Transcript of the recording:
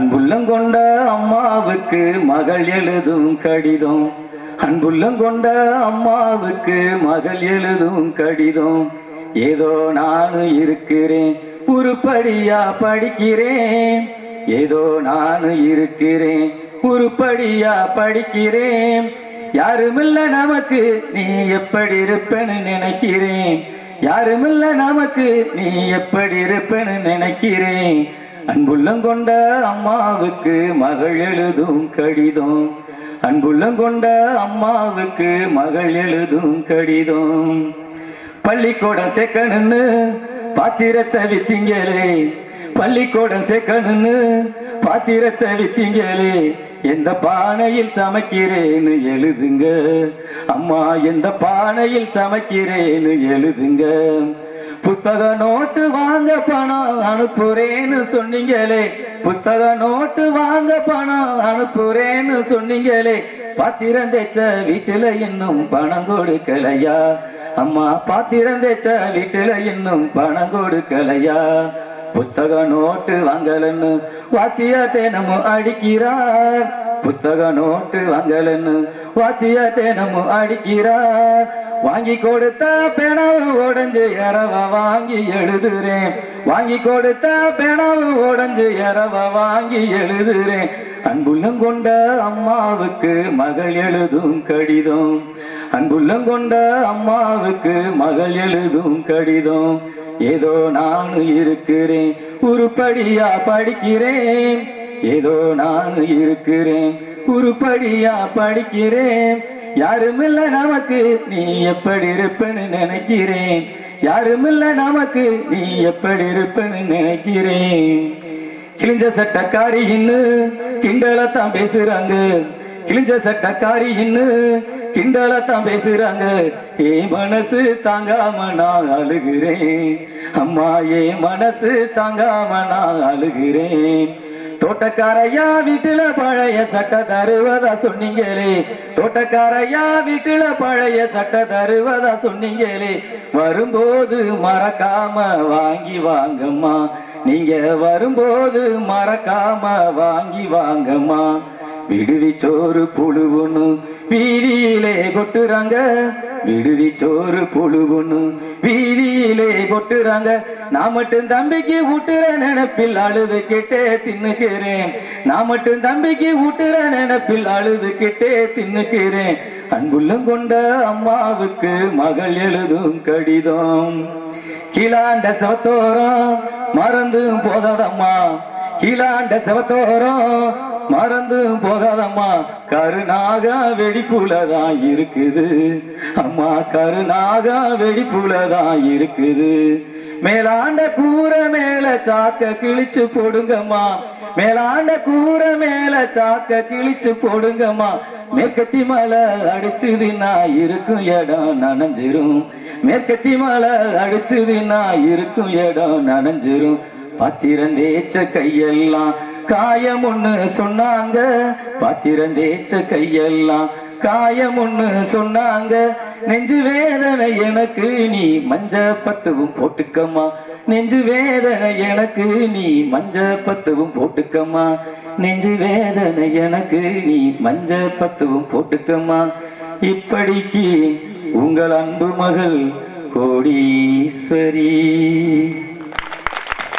அன்புள்ளம் கொண்ட அம்மாவுக்கு மகள் எழுதும் கடிதம். அன்புள்ளங்கொண்ட அம்மாவுக்கு மகள் எழுதும் கடிதம். ஏதோ நானும் இருக்கிறேன் உருப்படியா படிக்கிறேன். ஏதோ நானும் இருக்கிறேன் உருப்படியா படிக்கிறேன். யாருமில்ல நமக்கு நீ எப்படி இருப்பேன்னு நினைக்கிறேன். யாருமில்ல நமக்கு நீ எப்படி இருப்பேன்னு நினைக்கிறேன். அன்புள்ளங்கொண்ட அம்மாவுக்கு மகள் எழுதும் கடிதம். அன்புள்ளங்கொண்ட அம்மாவுக்கு மகள் எழுதும் கடிதம். பள்ளிக்கூடம் சேர்க்கணும்னு பாத்திரத்தை வித்தீங்களே. பள்ளிக்கூடம் சேர்க்கணும்னு பாத்திரத்தை வித்தீங்களே. எந்த பானையில் சமைக்கிறேன்னு எழுதுங்க. அம்மா எந்த பானையில் சமைக்கிறேன்னு எழுதுங்க. புஸ்தக நோட்டு வாங்க பணம் அனுப்புறேன்னு சொன்னீங்களே. புஸ்தக நோட்டு வாங்க பணம் அனுப்புறேன்னு சொன்னீங்களே. பாத்திரம் தேய்ச்ச வீட்டுல இன்னும் பணம் கொடுக்கலையா? அம்மா பாத்திரம் தேய்ச்ச வீட்டுல இன்னும் பணம் கொடுக்கலையா? புஸ்தக நோட்டு வாங்கலன்னு வாத்தியா தினமும் அடிக்கிறார். புஸ்தக நோட்டு வாங்கலன்னு வாத்தியா தினமும் அடிக்கிறார். வாங்கி கொடுத்த பேனாவு உடஞ்சு இரவ வாங்கி எழுதுறேன். வாங்கி கொடுத்த பெணவு உடஞ்சு இரவ வாங்கி எழுதுறேன். அன்புள்ளங்கொண்ட அம்மாவுக்கு மகள் எழுதும் கடிதம். அன்புள்ளங்கொண்ட அம்மாவுக்கு மகள் எழுதும் கடிதம். ஏதோ நானு இருக்கிறேன் உருப்படியா படிக்கிறேன். ஏதோ நானு இருக்கிறேன் உருப்படியா படிக்கிறேன். யாருமில்ல நமக்கு நீ எப்படி இருப்பேன்னு நினைக்கிறேன். யாருமில்ல நமக்கு நீ எப்படி இருப்பேன்னு நினைக்கிறேன். கிழிஞ்ச சட்டக்காரி இன்னு கிண்டலத்தான் பேசுறாங்க. கிழிஞ்ச சட்டக்காரி இன்னு கிண்டலத்தான் பேசுறாங்க. ஏ மனசு தாங்காம நான் அழுகிறேன். அம்மா ஏ மனசு தாங்காம நான் அழுகிறேன். தோட்டக்காரையா வீட்டுல பழைய சட்டை தருவதா சொன்னீங்களே. தோட்டக்காரையா வீட்டுல பழைய சட்டை தருவதா சொன்னீங்களே. வரும்போது மறக்காம வாங்கி வாங்கம்மா. நீங்க வரும்போது மறக்காம வாங்கி வாங்கம்மா. விடுதி சோறு புழுவுன்னு வீதியிலே கொட்டுறாங்க. விடுதி சோறு புழுவுன்னு வீதியிலே கொட்டுறாங்க. நான் மட்டும் தம்பிக்கு ஊட்டுற நினைப்பில் அழுது கிட்டே தின்னுக்கிறேன். நான் மட்டும் தம்பிக்கு ஊட்டுற நினைப்பில் அழுது கிட்டே தின்னுக்கிறேன். அன்புள்ளம் கொண்ட அம்மாவுக்கு மகள் எழுதும் கடிதம். கிளாண்ட சிவத்தோரம் மறந்தும் போதாதம்மா. கீழாண்ட செவத்தோரம். மறந்து போகாதம்மா கருணாக வெடிப்புலதான் இருக்குது. அம்மா கருணாக வெடிப்புலதான் இருக்குது. மேலாண்ட கூரை மேல சாக்க கிழிச்சு போடுங்கம்மா. மேலாண்ட கூரை மேல சாக்க கிழிச்சு போடுங்கம்மா. மேற்கத்தி மலை அடிச்சுதுன்னா இருக்கும் இடம் நனைஞ்சிரும். மேற்கத்தி மலை அடிச்சுதுன்னா இருக்கும் இடம் நனைஞ்சிரும். பாத்திரம் தேய்ச்ச கையெல்லாம் காயம் ஒண்ணு சொன்னாங்க. பாத்திரம் தேய்ச்ச கையெல்லாம் காயம் ஒண்ணு சொன்னாங்க. நெஞ்சு வேதனை எனக்கு நீ மஞ்ச பத்துவும் போட்டுக்கம்மா. நெஞ்சு வேதனை எனக்கு நீ மஞ்ச பத்துவும் போட்டுக்கம்மா. நெஞ்சு வேதனை எனக்கு நீ மஞ்ச பத்துவும் போட்டுக்கம்மா. இப்படிக்கு உங்கள் அன்பு மகள் கோடீஸ்வரி.